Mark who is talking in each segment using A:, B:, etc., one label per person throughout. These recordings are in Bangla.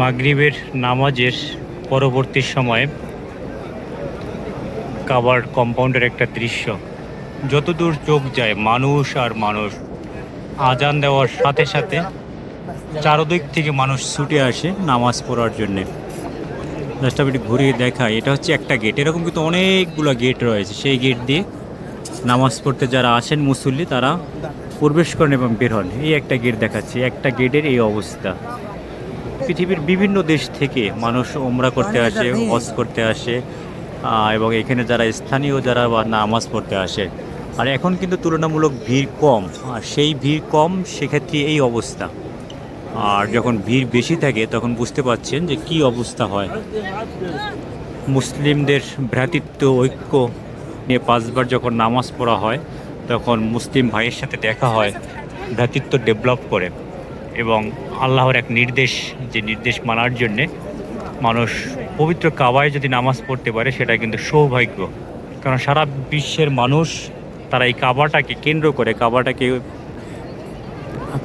A: মাগরিবের নামাজের পরবর্তী সময়ে কাবার কম্পাউন্ডের একটা দৃশ্য। যতদূর চোখ যায়, মানুষ আর মানুষ। আজান দেওয়ার সাথে সাথে চারদিক থেকে মানুষ ছুটে আসে নামাজ পড়ার জন্যে। জাস্ট আমি ঘুরিয়ে দেখাই এটা হচ্ছে একটা গেট এরকম কিন্তু অনেকগুলো গেট রয়েছে। সেই গেট দিয়ে নামাজ পড়তে যারা আসেন মুসল্লি, তারা প্রবেশ করেন এবং বের হন। এই একটা গেট দেখাচ্ছে। একটা গেটের এই অবস্থা। পৃথিবীর বিভিন্ন দেশ থেকে মানুষ ওমরা করতে আসে, হজ করতে আসে এবং এখানে যারা স্থানীয় যারা বা নামাজ পড়তে আসে। আর এখন কিন্তু তুলনামূলক ভিড় কম। আর সেই ভিড় কম, সেক্ষেত্রে এই অবস্থা। আর যখন ভিড় বেশি থাকে, তখন বুঝতে পারছেন যে কি অবস্থা হয়। মুসলিমদের ভ্রাতৃত্ব, ঐক্য নিয়ে পাঁচবার যখন নামাজ পড়া হয়, তখন মুসলিম ভাইয়ের সাথে দেখা হয়, ভ্রাতৃত্ব ডেভেলপ করে। এবং আল্লাহর এক নির্দেশ, যে নির্দেশ মানার জন্যে মানুষ পবিত্র কাবায় যদি নামাজ পড়তে পারে, সেটা কিন্তু সৌভাগ্য। কারণ সারা বিশ্বের মানুষ তারা এই কাবাটাকে কেন্দ্র করে, কাবাটাকে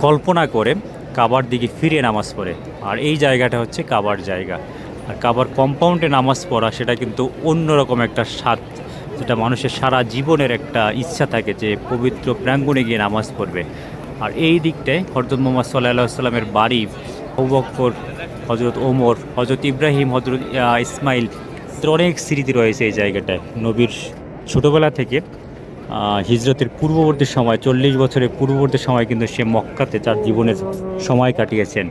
A: কল্পনা করে কাবার দিকে ফিরে নামাজ পড়ে। আর এই জায়গাটা হচ্ছে কাবার জায়গা। আর কাবার কম্পাউন্ডে নামাজ পড়া, সেটা কিন্তু অন্যরকম একটা স্বাদ, যেটা মানুষের সারা জীবনের একটা ইচ্ছা থাকে যে পবিত্র প্রাঙ্গণে গিয়ে নামাজ পড়বে। আর এই দিকটায় হরদত মোহাম্মদ সাল্লাহ সাল্লামের বাড়ি অবক্কর হজরত ওমর হজরত ইব্রাহিম হজরত ইসমাইল অনেক স্মৃতি রয়েছে এই জায়গাটায়। নবীর ছোটোবেলা থেকে হিজরতের পূর্ববর্তী সময়, চল্লিশ বছরের পূর্ববর্তী সময় কিন্তু সে মক্কাতে তার জীবনের সময় কাটিয়েছেন।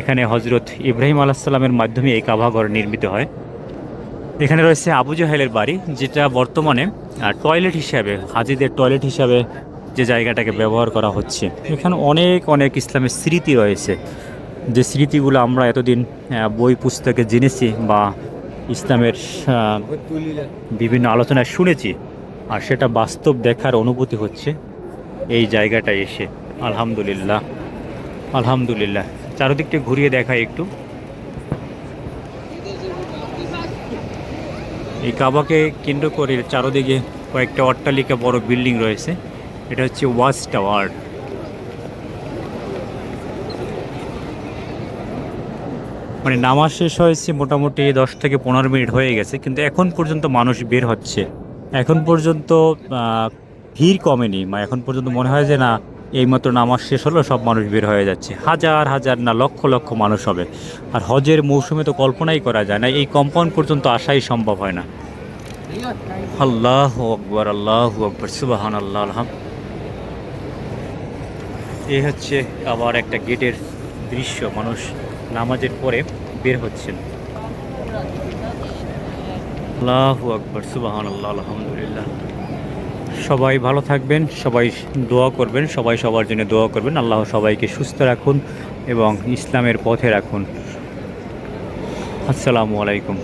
A: এখানে হজরত ইব্রাহিম আলাহিসাল্লামের মাধ্যমে এই কাবাঘর নির্মিত হয়। এখানে রয়েছে আবু জাহেলের বাড়ি, যেটা বর্তমানে টয়লেট হিসাবে, হাজিদের টয়লেট হিসাবে যে জায়গাটাকে ব্যবহার করা হচ্ছে। এখানে অনেক অনেক ইসলামের স্মৃতি রয়েছে। যে স্মৃতিগুলো আমরা এতদিন বই পুস্তকে জেনেছি বা ইসলামের বিভিন্ন আলোচনায় শুনেছি আর সেটা বাস্তব দেখার অনুভূতি হচ্ছে এই জায়গাটায় এসে। আলহামদুলিল্লাহ আলহামদুলিল্লাহ। চারদিকটা ঘুরিয়ে দেখাই একটু। এই কাবাকে কেন্দ্র করে চারদিকে কয়েকটা অট্টালিকা, বড় বিল্ডিং রয়েছে। এটা হচ্ছে ওয়াচ টাওয়ার। মানে নামাজ শেষ হয়েছে, মোটামুটি দশ থেকে পনেরো মিনিট হয়ে গেছে, কিন্তু এখন পর্যন্ত মানুষ বের হচ্ছে। এখন পর্যন্ত ভিড় কমেনি মানে এখন পর্যন্ত মনে হয় যে না, এইমাত্র নামাজ শেষ হলো, সব মানুষ বের হয়ে যাচ্ছে। হাজার হাজার না, লক্ষ লক্ষ মানুষ হবে। আর হজের মৌসুমে তো কল্পনাই করা যায় না, এই কম্পাউন্ড পর্যন্ত আসাই সম্ভব হয় না। আল্লাহ আকবর আল্লাহ আকবর সুবাহান আল্লাহ আলহাম এই হচ্ছে আবার একটা গেটের দৃশ্য, মানুষ নামাজের পরে বের হচ্ছেন। আল্লাহ আকবর সুবাহান আল্লাহ আলহামদুলিল্লাহ। সবাই ভালো থাকবেন, সবাই দোয়া করবেন, সবাই সবার জন্য দোয়া করবেন। আল্লাহ সবাইকে সুস্থ রাখুন এবং ইসলামের পথে রাখুন। আসসালামু আলাইকুম।